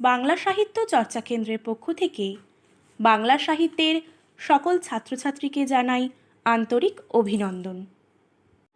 বাংলা সাহিত্য চর্চা কেন্দ্রের পক্ষ থেকে বাংলা সাহিত্যের সকল ছাত্রছাত্রীকে জানাই আন্তরিক অভিনন্দন।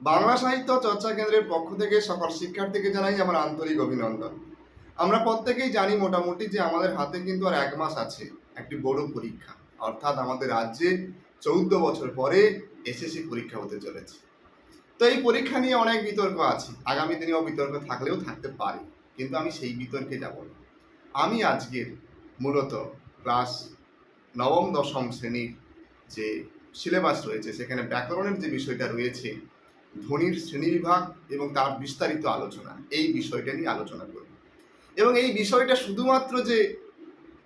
বাংলা সাহিত্য চর্চা কেন্দ্রের পক্ষ থেকে সকল শিক্ষার্থীকে জানাই আমার আন্তরিক অভিনন্দন। আমরা প্রত্যেকেই জানি মোটামুটি যে আমাদের হাতে কিন্তু আর এক মাস আছে, একটি বড় পরীক্ষা। অর্থাৎ আমাদের রাজ্যে চৌদ্দ বছর পরে এসএসসি পরীক্ষা হতে চলেছে। তো এই পরীক্ষা নিয়ে অনেক বিতর্ক আছে। আগামী দিনেও বিতর্ক থাকলেও থাকতে পারে, কিন্তু আমি সেই বিতর্কে যাব না। আমি আজকের মূলত ক্লাস নবম, দশম শ্রেণির যে সিলেবাস রয়েছে, সেখানে ব্যাকরণের যে বিষয়টা রয়েছে, ধ্বনির শ্রেণীবিভাগ এবং তার বিস্তারিত আলোচনা, এই বিষয়টা নিয়ে আলোচনা করব। এবং এই বিষয়টা শুধুমাত্র যে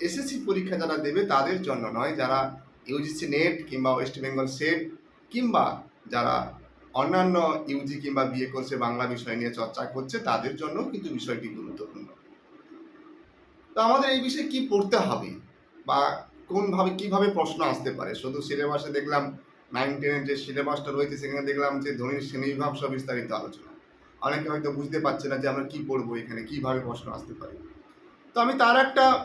এসএসসি পরীক্ষা যারা দেবে তাদের জন্য নয়, যারা ইউজিসি নেট কিংবা ওয়েস্ট বেঙ্গল সেট কিংবা যারা অন্যান্য ইউজি কিংবা বিএ করছে বাংলা বিষয় নিয়ে চর্চা করছে, তাদের জন্য কিন্তু বিষয়টি গুরুত্বপূর্ণ। আমাদের এই বিষয়ে কি পড়তে হবে? বা কোনভাবে, কীভাবে প্রশ্ন আসতে পারে? শুধু সিলেবাসে দেখলাম নাইন টেনের যে সিলেবাসটা রয়েছে, সেখানে দেখলাম যে ধ্বনির শ্রেণীবিভাগ সব বিস্তারিত আলোচনা। অনেকে হয়তো বুঝতে পারছে না যে আমরা কি পড়ব এখানে, কীভাবে প্রশ্ন আসতে পারে। তো আমি তার একটা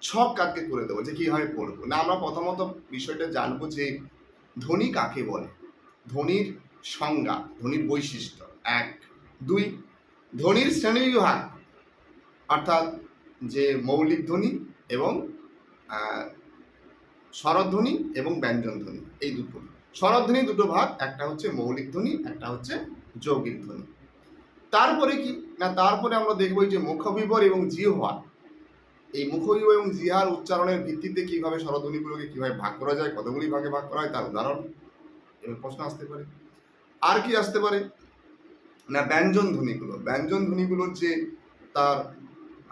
ছক কাকে করে দেবো যে কীভাবে পড়ব। না, আমরা প্রথমত বিষয়টা জানব যে ধ্বনি কাকে বলে? ধ্বনির সংজ্ঞা ধ্বনির বৈশিষ্ট্য। এক, দুই ধ্বনির শ্রেণীবিভাগ, অর্থাৎ যে মৌলিক ধ্বনি এবং স্বরধ্বনি এবং ব্যঞ্জন ধ্বনি, এই দুটো স্বরধ্বনি দুটো ভাগ, একটা হচ্ছে মৌলিক ধ্বনি, একটা হচ্ছে যৌগিক ধ্বনি। তারপরে কি? না, তারপরে আমরা দেখব যে মুখবিবর এবং জিহ্বা। এই মুখবিবর এবং জিহার উচ্চারণের ভিত্তিতে কীভাবে স্বরধ্বনিগুলোকে কীভাবে ভাগ করা যায়, কতগুলি ভাগে ভাগ করা হয়, তার উদাহরণ। এবার প্রশ্ন আসতে পারে। আর কি আসতে পারে? না, ব্যঞ্জন ধ্বনিগুলো। ব্যঞ্জন ধ্বনিগুলোর যে তার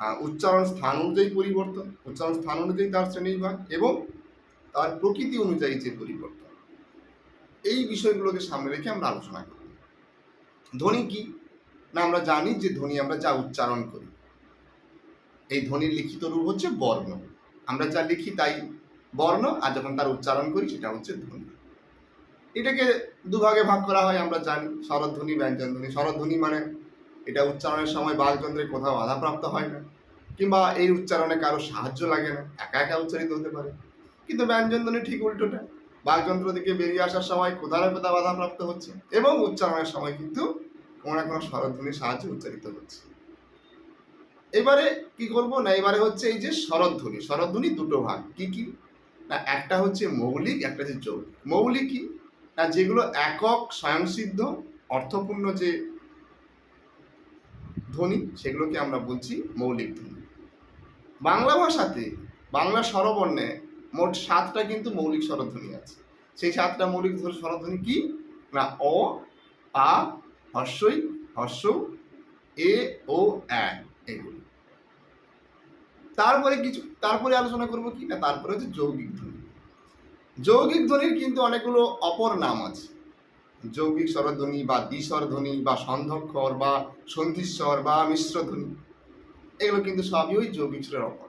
উচ্চারণ স্থান অনুযায়ী পরিবর্তন, উচ্চারণ স্থান অনুযায়ী তার শ্রেণীবিভাগ এবং তার প্রকৃতি অনুযায়ী যে পরিবর্তন। এই বিষয়গুলোকে সামনে রেখে আমরা আলোচনা করি। ধ্বনি কি? না, আমরা জানি যে ধ্বনি আমরা যা উচ্চারণ করি। এই ধ্বনির লিখিত রূপ হচ্ছে বর্ণ। আমরা যা লিখি তাই বর্ণ, আর যখন তার উচ্চারণ করি সেটা হচ্ছে ধ্বনি। এটাকে দুভাগে ভাগ করা হয়, আমরা জানি, স্বরধ্বনি ব্যঞ্জন ধ্বনি স্বরধ্বনি মানে এটা উচ্চারণের সময় বাকযন্ত্রে কোথাও বাধাপ্রাপ্ত হয় না, কিংবা এই উচ্চারণে কারও সাহায্য লাগে না, একা একা উচ্চারিত হতে পারে। কিন্তু ব্যঞ্জন ধ্বনি ঠিক উল্টোটা, বাকযন্ত্র থেকে বেরিয়ে আসার সময় কোথাও কোথাও বাধাপ্রাপ্ত হচ্ছে, এবং উচ্চারণের সময় কিন্তু কোনো না কোনো স্বরধ্বনির সাহায্যে উচ্চারিত হচ্ছে। এবারে কি করব? না, এবারে হচ্ছে এই যে স্বরধ্বনি স্বরধ্বনি দুটো ভাগ, কি কি? না, একটা হচ্ছে মৌলিক, একটা হচ্ছে যৌগিক। মৌলিক কি না, যেগুলো একক, স্বয়ংসিদ্ধ, অর্থপূর্ণ যে ধ্বনি, সেগুলোকে আমরা বলছি মৌলিক ধ্বনি। বাংলা ভাষাতে বাংলা স্বরবর্ণে মোট সাতটা কিন্তু মৌলিক স্বরধ্বনি আছে। সেই সাতটা মৌলিক স্বরধ্বনি কি? না, অ, আ, হর্ষই, হর্ষ, এ, ও, অ্যা এগুলো। তারপরে কিছু, তারপরে আলোচনা করব কি? না, তারপরে হচ্ছে যৌগিক ধ্বনি। যৌগিক ধ্বনির কিন্তু অনেকগুলো অপর নাম আছে। যৌগিক স্বরধ্বনি বা দ্বিস্বর ধ্বনি বা সন্ধক্ষর বা সন্ধিস্বর বা মিশ্র ধ্বনি এগুলো কিন্তু সবই ওই যৌগিক স্বরের অপর।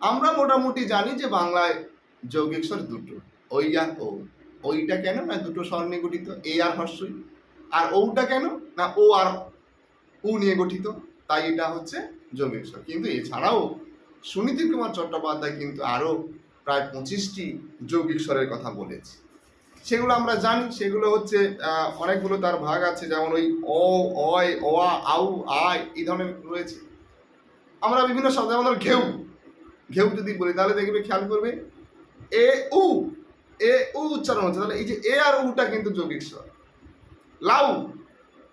আমরা মোটামুটি জানি যে বাংলায় যৌগিক স্বর দুটো ওই আর ও ওইটা কেন না দুটো স্বর নিয়ে গঠিত? এ আর হর্ষই। আর ওটা কেন না ও আর উ নিয়ে গঠিত? তাই এটা হচ্ছে যৌগিক স্বর। কিন্তু এছাড়াও সুনীতি কুমার চট্টোপাধ্যায় কিন্তু আরও প্রায় পঁচিশটি যৌগিক স্বরের কথা বলেছে। সেগুলো আমরা জানি, সেগুলো হচ্ছে অনেকগুলো তার ভাগ আছে, যেমন ওই অ, অয়, অয়া, আউ, আয়, এই ধরনের রয়েছে। আমরা বিভিন্ন ধর ঘেউ। ঘেউ যদি বলি, তাহলে দেখবে খেয়াল করবে, এ, উ এ, উ উচ্চারণ হচ্ছে। তাহলে এই যে এ আর উটা কিন্তু যৌগিক স্বর লাউ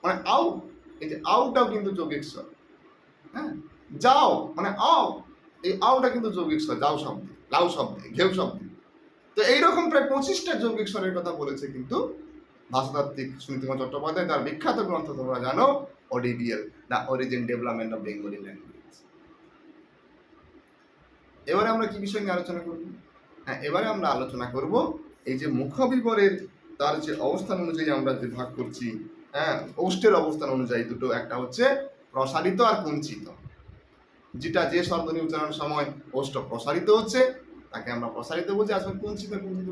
মানে আউ, এই যে আউটাও কিন্তু যৌগিক স্বর হ্যাঁ? যাও মানে আও, এই আউটা কিন্তু যৌগিক স্বর যাও শব্দে, লাউ শব্দে, ঘেউ শব্দে। তো এইরকম প্রায় পঁচিশটা যৌগিক স্বরের কথা বলেছে কিন্তু ভাষাতাত্ত্বিক সুনীতিকুমার চট্টোপাধ্যায়, তার বিখ্যাত গ্রন্থ তোমরা জানো ODBL the origin development of Bengali language এবারে আমরা কি বিষয় নিয়ে আলোচনা করব? হ্যাঁ এবারে আমরা আলোচনা করব এই যে মুখবিবরের তার যে অবস্থান অনুযায়ী আমরা যে ভাগ করছি হ্যাঁ ওষ্ঠের অবস্থান অনুযায়ী দুটো, একটা হচ্ছে প্রসারিত আর কুঞ্চিত। যেটা যে স্বরধ্বনি উচ্চারণের সময় ওষ্ঠ প্রসারিত হচ্ছে তাকে আমরা প্রসারিত বলছি, আসলে কুঞ্চিত কুঞ্চিত।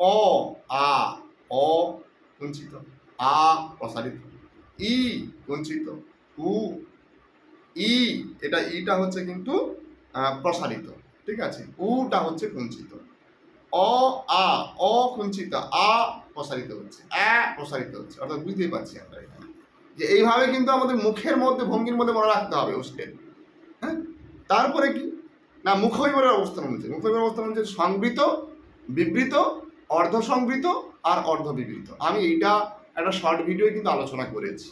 অ, আ, অ, কুঞ্চিত। আ, প্রসারিত। ই, কুঞ্চিত। উ, ই, এটা ইটা হচ্ছে কিন্তু প্রসারিত। ঠিক আছে? উটা হচ্ছে কুঞ্চিত। অ, আ, অ, কুঞ্চিত। আ, প্রসারিত হচ্ছে। আ প্রসারিত হচ্ছে। অর্থাৎ বুঝতেই পারছি আমরা এখানে যে এইভাবে কিন্তু আমাদের মুখের মধ্যে, ভঙ্গির মধ্যে মনে রাখতে হবে ওস্টের হ্যাঁ? তারপরে কি? না মুখবিবরের অবস্থান অনুযায়ী। মুখবিবরের অবস্থান অনুযায়ী সংবৃত, বিবৃত অর্ধ সংবৃত আর অর্ধ বিবৃত আমি এইটা একটা শর্ট ভিডিও কিন্তু আলোচনা করেছি।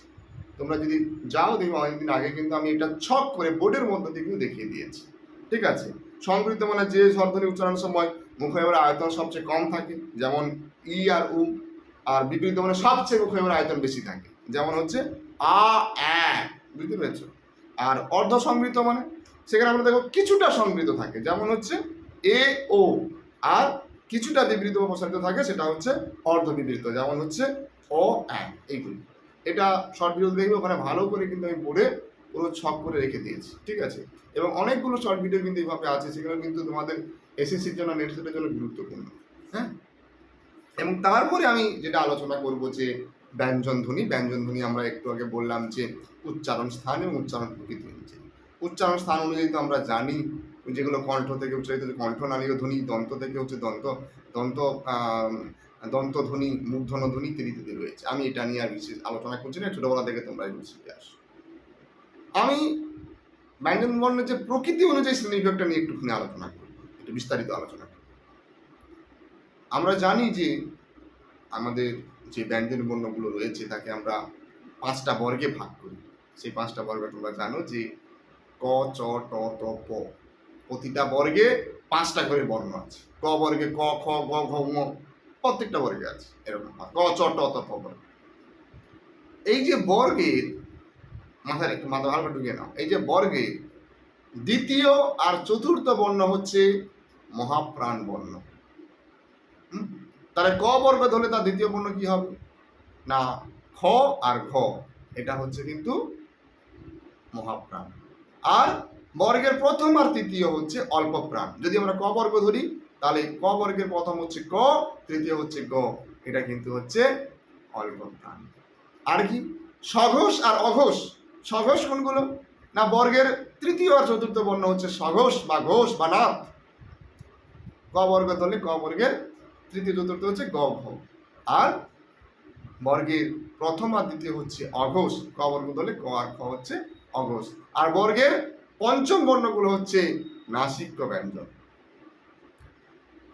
তোমরা যদি যাও দেখবে অনেকদিন আগে কিন্তু আমি এটা ছক করে বোর্ডের মধ্যে দিয়ে কিন্তু দেখিয়ে দিয়েছি। ঠিক আছে? সংবৃত মানে যে স্বরধ্বনি উচ্চারণের সময় মুখবিবরের আয়তন সবচেয়ে কম থাকে, যেমন ই আর উ, আর বিবৃত মানে সবচেয়ে মুখবিবরের আয়তন বেশি থাকে। যেমন হচ্ছে আ, অ্যা, বুঝতে পেরেছ? আর অর্ধ সংবৃত মানে সেখানে আমরা দেখো কিছুটা সংবৃত থাকে। যেমন হচ্ছে এ ও আর কিছুটা বিবৃত বা প্রসারিত থাকে, সেটা হচ্ছে অর্ধ বিবৃত যেমন হচ্ছে অ অ্যা এইগুলি। এটা শর্ট ভিডিও দেখবে, ওখানে ভালো করে কিন্তু আমি পড়ে পুরো ছক করে রেখে দিয়েছি, ঠিক আছে? এবং অনেকগুলো শর্ট ভিডিও কিন্তু এইভাবে আছে, সেগুলো কিন্তু তোমাদের এসএসসির জন্য নেট সেটের জন্য গুরুত্বপূর্ণ হ্যাঁ? এবং তারপরে আমি যেটা আলোচনা করব যে ব্যঞ্জন ধ্বনি ব্যঞ্জন ধ্বনি আমরা একটু আগে বললাম যে উচ্চারণ স্থান এবং উচ্চারণ প্রকৃতি উচ্চারণ স্থান অনুযায়ী তো আমরা জানি যেগুলো কণ্ঠ থেকে উচ্চারিত হচ্ছে কণ্ঠনালীয় ধ্বনি দন্ত থেকে হচ্ছে দন্ত দন্ত আম, দন্ত ধ্বনি মূর্ধন্য ধ্বনি ইত্যাদি রয়েছে। আমি এটা নিয়ে আর বিশেষ আলোচনা করছি না ছোটবেলা থেকে তোমরা এগুলো শিখে আসো। আমি ব্যঞ্জন বর্ণের যে প্রকৃতি অনুযায়ী শ্রেণি বিভাগটা নিয়ে একটুখানি আলোচনা করব একটু বিস্তারিত আলোচনা আমরা জানি যে আমাদের যে ব্যঞ্জন বর্ণগুলো রয়েছে তাকে আমরা পাঁচটা বর্গে ভাগ করি। সেই পাঁচটা বর্গে তোমরা জানো যে ক, চ, ট, ত, প। প্রতিটা বর্গে পাঁচটা করে বর্ণ আছে। ক বর্গে ক, খ, গ, ঘ ম প্রত্যেকটা বর্গে আছে, এরকম। ক, চ, ট, ত, প বর্গ। এই যে বর্গের মাথায় একটু মাথা ভালো ঢুকিয়ে নাও। এই যে বর্গের দ্বিতীয় আর চতুর্থ বর্ণ হচ্ছে মহাপ্রাণ বর্ণ? তাহলে ক বর্গ ধরলে তার দ্বিতীয় বর্ণ কি হবে? না, খ আর ঘ, এটা হচ্ছে কিন্তু মহাপ্রাণ। আর বর্গের প্রথম আর তৃতীয় হচ্ছে অল্প প্রাণ। যদি আমরা ক বর্গ ধরি, তাহলে ক বর্গের প্রথম হচ্ছে ক, তৃতীয় হচ্ছে গ। এটা কিন্তু হচ্ছে অল্প প্রাণ। আর কি? সঘোষ আর অঘোষ। সঘোষ কোনগুলো? না, বর্গের তৃতীয় আর চতুর্থ বর্ণ হচ্ছে সঘোষ বা ঘোষ বা নাথ। ক বর্গ ধরলে ক বর্গের তৃতীয়, চতুর্থ হচ্ছে গ, ঘ। আর বর্গের প্রথম আর দ্বিতীয় হচ্ছে অঘোষ। ক বর্গ ধরলে ক আর খ হচ্ছে অঘোষ আর বর্গের পঞ্চম বর্ণগুলো হচ্ছে নাসিক্য ব্যঞ্জন।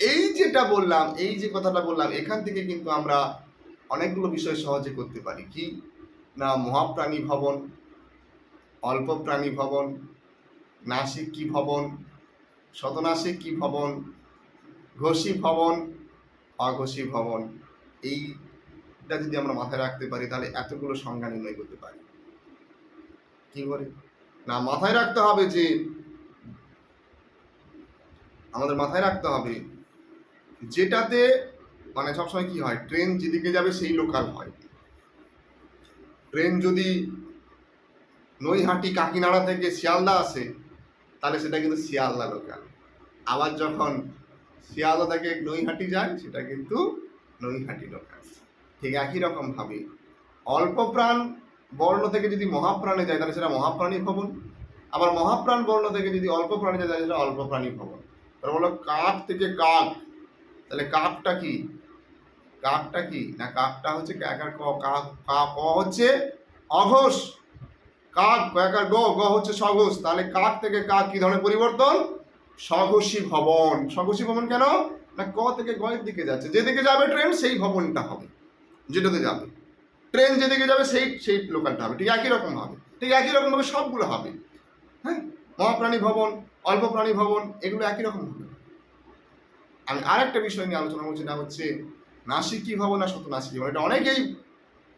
এই যেটা বললাম, এই যে কথাটা বললাম, এখান থেকে কিন্তু আমরা অনেকগুলো বিষয় সহজে করতে পারি। কি? না, মহাপ্রাণী ভবন অল্প প্রাণী ভবন, নাসিক কি ভবন, শতনাসিক কি ভবন, ঘষি ভবন, অঘষি ভবন, এইটা যদি আমরা মাথায় রাখতে পারি, তাহলে এতগুলো সংজ্ঞা নির্ণয় করতে পারি। কি করে। না, মাথায় রাখতে হবে যে, আমাদের মাথায় রাখতে হবে যেটাতে মানে সবসময় কি হয়, ট্রেন যেদিকে যাবে সেই লোকাল হয়। ট্রেন যদি নৈহাটি কাকিনাড়া থেকে শিয়ালদা আসে, তাহলে সেটা কিন্তু শিয়ালদা লোকাল। আবার যখন শিয়ালদা থেকে নৈহাটি যায়, সেটা কিন্তু নৈহাটি লোকাল। ঠিক একই রকম ভাবে। অল্প প্রাণ বর্ণ থেকে যদি মহাপ্রাণে যায়, তাহলে সেটা মহাপ্রাণী ভবন আবার মহাপ্রাণ বর্ণ থেকে যদি অল্প প্রাণী যায়, তাহলে সেটা অল্প প্রাণী ভবন তাহলে বলো কাক থেকে কাক। তাহলে কাকটা কি? কাকটা কি? না, কাকটা হচ্ছে কাকার ক, কা, ক হচ্ছে অঘোষ। কাক কাকার গ গ হচ্ছে সঘোষ। তাহলে কাক থেকে কাক কি ধরনের পরিবর্তন? সঘোষী ভবন। স্বঘোষী ভবন কেন? না, ক থেকে গয়ের দিকে যাচ্ছে। যেদিকে যাবে ট্রেন সেই ভবনটা হবে। যেটাতে যাবে। ট্রেন যেদিকে যাবে সেই সেই লোকালটা হবে। ঠিক একই রকম হবে। ঠিক একই রকম ভাবে সবগুলো হবে। হ্যাঁ? মহাপ্রাণী ভবন অল্প প্রাণী ভবন, এগুলো একই রকম হবে। আমি আরেকটা বিষয় নিয়ে আলোচনা করছি না হচ্ছে নাসিকি ভবন আর শত নাসিকি ভবন। এটা অনেকেই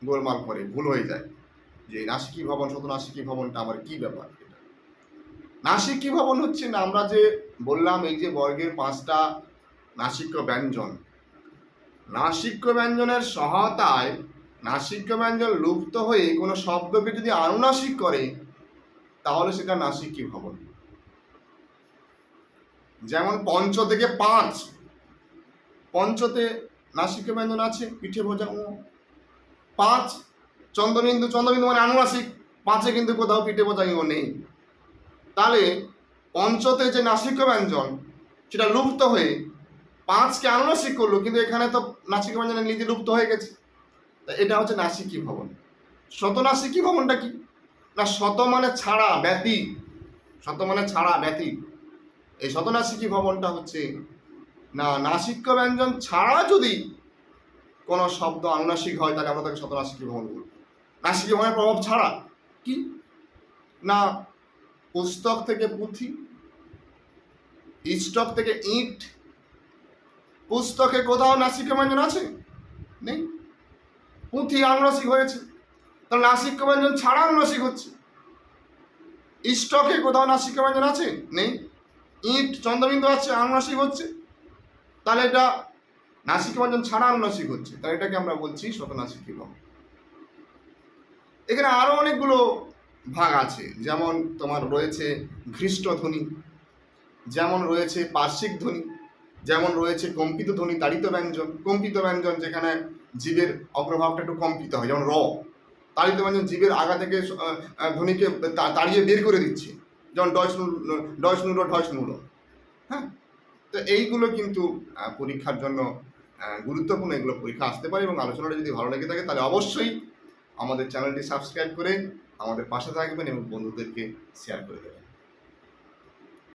গোলমাল করে, ভুল হয়ে যায়। যে নাসিকি ভবন শত নাসিকি ভবনটা আমার কি ব্যাপার এটা? নাসিকি ভবন হচ্ছে না, আমরা যে বললাম, এই যে বর্গের পাঁচটা নাসিক্য ব্যঞ্জন। নাসিক্য ব্যঞ্জনের সহায়তায় নাসিক্য ব্যঞ্জন লুপ্ত হয়ে কোনো শব্দকে যদি আনুনাসিক করে, তাহলে সেটা নাসিকি ভবন। যেমন পঞ্চ থেকে পাঁচ, পঞ্চতে নাসিক্য ব্যঞ্জন আছে, পিঠে ভোজা, ও। পাঁচ, চন্দ্রবিন্দু চন্দ্রবিন্দু মানে আনুনাসিক, পাঁচে কিন্তু কোথাও পিঠে বোঝা ও নেই। তাহলে পঞ্চতে যে নাসিক ব্যঞ্জন সেটা লুপ্ত হয়ে পাঁচকে আনুনাসিক করল, কিন্তু এখানে তো নাসিক ব্যঞ্জনের নীতি লুপ্ত হয়ে গেছে। তা এটা হচ্ছে নাসিকী ভবন। শতনাসিকী ভবনটা কি? না শত মানে ছাড়া ব্যতি শত মানে ছাড়া ব্যতি। এই শতনাসিকী ভবনটা হচ্ছে, না, নাসিক্য ব্যঞ্জন ছাড়া যদি কোনো শব্দ আনুনাসিক হয়, তাহলে আমরা তাকে শতনাসিকী ভবন বলব নাসিকী ভবনের প্রভাব ছাড়া কি? না, পুস্তক থেকে পুঁথি স্টক থেকে ইট, পুস্তকে কোথাও নাসিক ব্যঞ্জন আছে? নেই। পুঁথি আনুনাসিক হয়েছে। তাহলে নাসিক ব্যঞ্জন ছাড়া আনুনাসিক হচ্ছে। স্টকে কোথাও নাসিক ব্যঞ্জন আছে? নেই। ইট, চন্দ্রবিন্দু আছে আনুনাসিক হচ্ছে। তাহলে এটা নাসিক ব্যঞ্জন ছাড়া আনুনাসিক হচ্ছে। তাহলে এটাকে আমরা বলছি শতনাসিক ভবন এখানে আরও অনেকগুলো ভাগ আছে। যেমন তোমার রয়েছে ঘৃষ্ট ধ্বনি যেমন রয়েছে পার্শ্বিক ধ্বনি, যেমন রয়েছে কম্পিত ধ্বনি তাড়িত ব্যঞ্জন। কম্পিত ব্যঞ্জন যেখানে জীবের অগ্রভাবটা একটু কম্পিত হয়, যেমন র। তাড়িত ব্যঞ্জন জীবের আগা থেকে ধ্বনিকে তাড়িয়ে বের করে দিচ্ছে। যেমন ডয়স ডয়স নুরো ঢয়স নুরো হ্যাঁ? তো এইগুলো কিন্তু পরীক্ষার জন্য গুরুত্বপূর্ণ এগুলো পরীক্ষা আসতে পারে এবং আলোচনাটা যদি ভালো লেগে থাকে, তাহলে অবশ্যই আমাদের চ্যানেলটি সাবস্ক্রাইব করে আমাদের পাশে থাকবেন এবং বন্ধুদেরকে শেয়ার করে দেবেন।